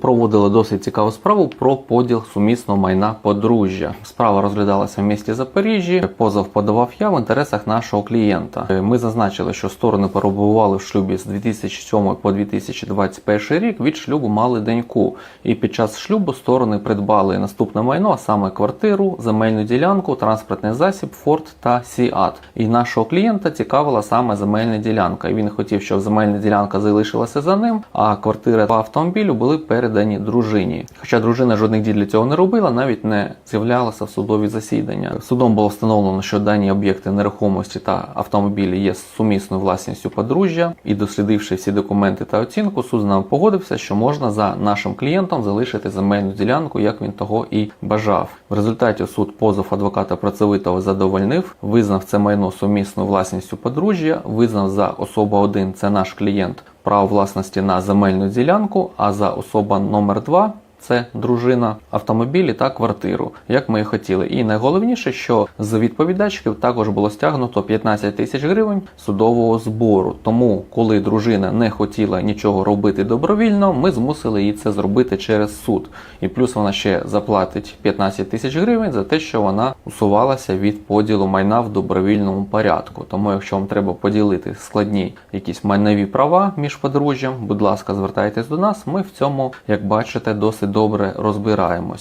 Супроводили досить цікаву справу про поділ сумісного майна подружжя. Справа розглядалася в місті Запоріжжі. Позов подавав я в інтересах нашого клієнта. Ми зазначили, що сторони перебували в шлюбі з 2007 по 2021 рік. Від шлюбу мали доньку. І під час шлюбу сторони придбали наступне майно, а саме квартиру, земельну ділянку, транспортний засіб, Форд та Сіат. І нашого клієнта цікавила саме земельна ділянка. І він хотів, щоб земельна ділянка залишилася за ним, а квартира та автомобілю були передані дружині. Хоча дружина жодних дій для цього не робила, навіть не з'являлася в судові засідання. Судом було встановлено, що дані об'єкти нерухомості та автомобілі є сумісною власністю подружжя, і дослідивши всі документи та оцінку, суд з нами погодився, що можна за нашим клієнтом залишити земельну ділянку, як він того і бажав. В результаті суд позов адвоката працьовитого задовольнив, визнав це майно сумісною власністю подружжя, визнав за особа 1 це наш клієнт право власності на земельну ділянку, а за особа номер 2 це дружина, автомобілі та квартиру, як ми і хотіли. І найголовніше, що з відповідачків також було стягнуто 15 тисяч гривень судового збору. Тому, коли дружина не хотіла нічого робити добровільно, ми змусили її це зробити через суд. І плюс вона ще заплатить 15 тисяч гривень за те, що вона усувалася від поділу майна в добровільному порядку. Тому, якщо вам треба поділити складні якісь майнові права між подружжям, будь ласка, звертайтесь до нас. Ми в цьому, як бачите, досить добре розбираємось.